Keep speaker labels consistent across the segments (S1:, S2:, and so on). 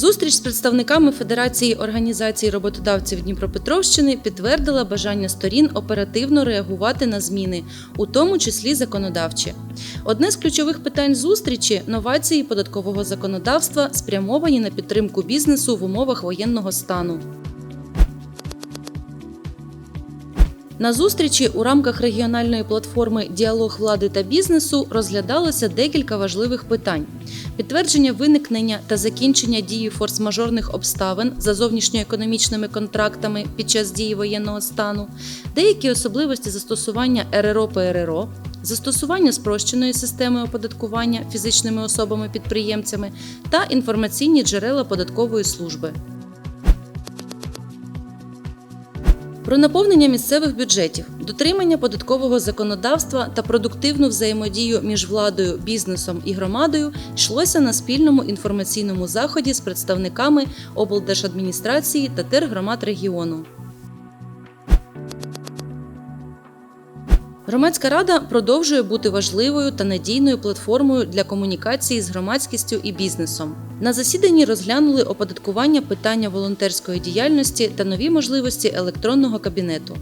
S1: Зустріч з представниками Федерації організацій роботодавців Дніпропетровщини підтвердила бажання сторін оперативно реагувати на зміни, у тому числі законодавчі. Одне з ключових питань зустрічі новації податкового законодавства спрямовані на підтримку бізнесу в умовах воєнного стану. На зустрічі у рамках регіональної платформи Діалог влади та бізнесу розглядалося декілька важливих питань: підтвердження виникнення та закінчення дії форс-мажорних обставин за зовнішньоекономічними контрактами під час дії воєнного стану, деякі особливості застосування РРО ПРРО, застосування спрощеної системи оподаткування фізичними особами-підприємцями та інформаційні джерела податкової служби. Про наповнення місцевих бюджетів, дотримання податкового законодавства та продуктивну взаємодію між владою, бізнесом і громадою йшлося на спільному інформаційному заході з представниками облдержадміністрації та тергромад регіону. Громадська рада продовжує бути важливою та надійною платформою для комунікації з громадськістю і бізнесом. На засіданні розглянули оподаткування питання волонтерської діяльності та нові можливості електронного кабінету.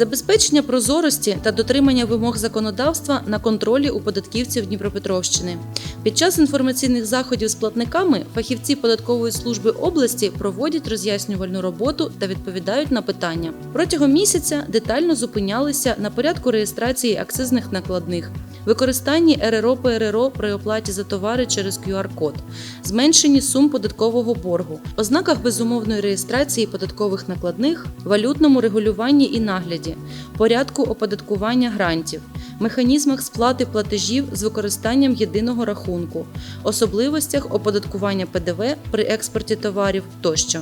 S1: Забезпечення прозорості та дотримання вимог законодавства на контролі у податківців Дніпропетровщини. Під час інформаційних заходів з платниками фахівці податкової служби області проводять роз'яснювальну роботу та відповідають на питання. Протягом місяця детально зупинялися на порядку реєстрації акцизних накладних, використанні РРО ПРРО при оплаті за товари через QR-код, зменшенні сум податкового боргу, ознаках безумовної реєстрації податкових накладних, валютному регулюванні і нагляді, порядку оподаткування грантів, механізмах сплати платежів з використанням єдиного рахунку, особливостях оподаткування ПДВ при експорті товарів тощо.